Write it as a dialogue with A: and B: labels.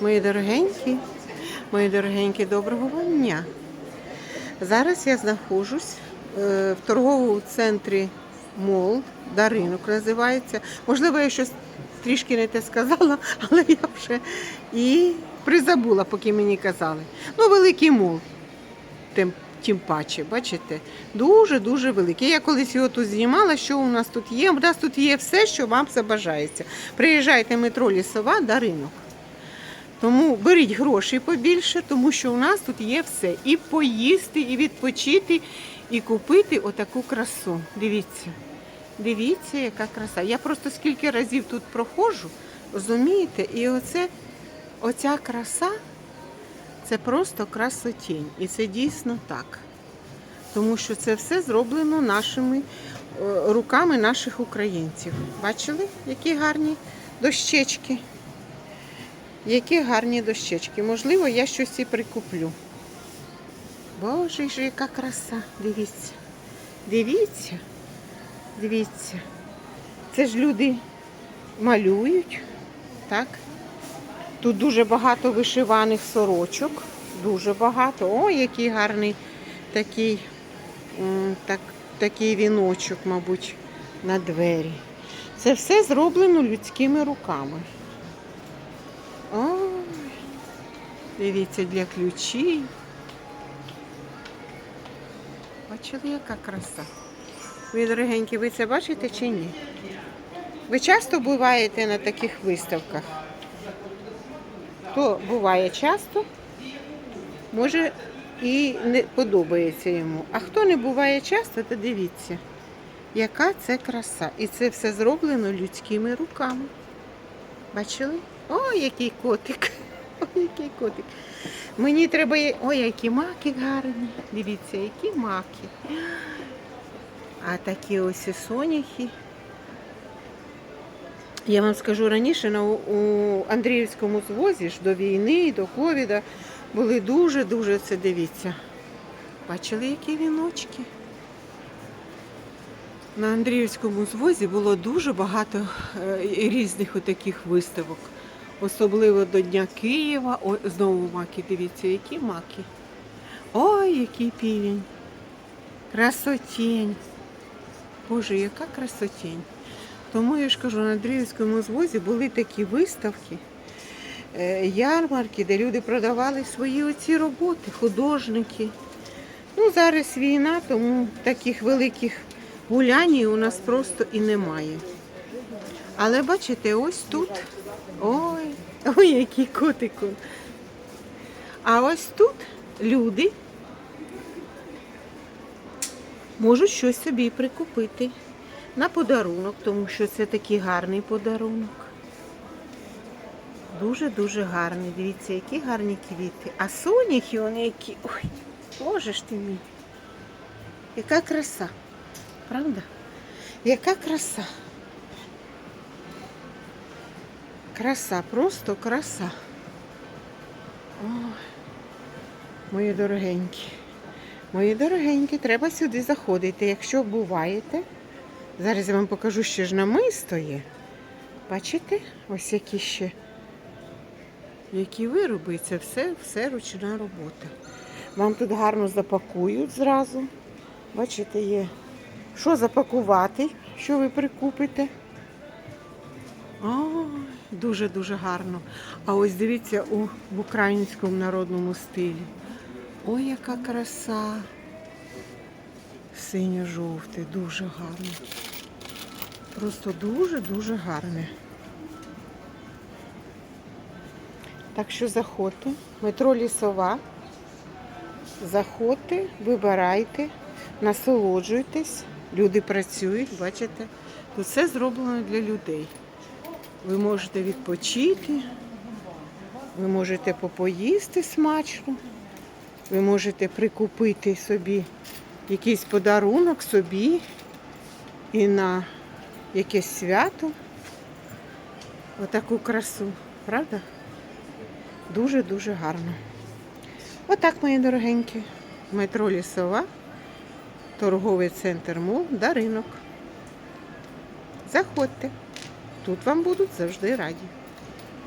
A: Мої дорогенькі, мої дорогенькі, доброго вам дня. Зараз я знаходжусь е, в торговому центрі Мол, Даринок називається. Можливо, я щось трішки не те сказала, але я вже і призабула, поки мені казали. Ну, великий мол. Тим, тим паче, бачите, дуже-дуже великий. Я колись його тут знімала, що у нас тут є. У нас тут є все, що вам забажається. Приїжджайте метро Лісова до ринок. Тому беріть гроші побільше, тому що у нас тут є все. І поїсти, і відпочити, і купити отаку красу. Дивіться. Дивіться, яка краса. Я просто скільки разів тут проходжу, розумієте, і оце, оця краса це просто красотінь. І це дійсно так. Тому що це все зроблено нашими е, руками наших українців. Бачили, які гарні дощечки? Які гарні дощечки. Можливо, я щось і прикуплю. Боже ж, яка краса. Дивіться. Дивіться. Дивіться. Це ж люди малюють. Так? Тут дуже багато вишиваних сорочок. Дуже багато. О, який гарний такий, так, такий віночок, мабуть, на двері. Це все зроблено людськими руками. Ой, дивіться для ключів. Бачили, яка краса. Ви, дорогенькі, ви це бачите чи ні? Ви часто буваєте на таких виставках? Хто буває часто, може і не подобається йому. А хто не буває часто, то дивіться, яка це краса. І це все зроблено людськими руками. Бачили? Ой, який котик. Ой, який котик. Мені треба. Ой, які маки гарні. Дивіться, які маки. А такі ось і соняхи. Я вам скажу раніше на у Андріївському звозі ж до війни, до ковіда були дуже-дуже це дивіться. Бачили, які віночки? На Андріївському звозі було дуже багато е, різних отаких виставок. Особливо до Дня Києва. Ой, знову маки, дивіться, які маки. Ой, який півень. Красотень. Боже, яка красотень. Тому я ж кажу, на Андріївському звозі були такі виставки, е, ярмарки, де люди продавали свої оці роботи, художники. Ну, зараз війна, тому таких великих гулянь у нас просто і немає. Але бачите, ось тут. Ой, ой, який котик. А ось тут люди можуть щось собі прикупити на подарунок, тому що це такий гарний подарунок. Дуже-дуже гарний. Дивіться, які гарні квіти. А соняхи вони які. Ой, боже ж ти мій. Яка краса. Правда? Яка краса. Краса, просто краса. Ой, мої дорогенькі. Мої дорогенькі, треба сюди заходити. Якщо буваєте, зараз я вам покажу, що ж намисто є. Бачите? Ось які ще які вироби. Це все, все ручна робота. Вам тут гарно запакують зразу. Бачите, є. Що запакувати, що ви прикупите? Ой, дуже-дуже гарно. А ось дивіться у, в українському народному стилі. Ой, яка краса. Синьо-жовте, дуже гарне. Просто дуже-дуже гарне. Так що заходьте. Метро Лісова. Заходьте, вибирайте, насолоджуйтесь. Люди працюють, бачите? Тут все зроблено для людей. Ви можете відпочити, ви можете попоїсти смачно, ви можете прикупити собі якийсь подарунок собі і на якесь свято. Отаку красу, правда? Дуже-дуже гарно. Отак, мої дорогенькі. Метро Лісова, торговий центр МОЛ да ринок. Заходьте. Тут вам будуть завжди раді.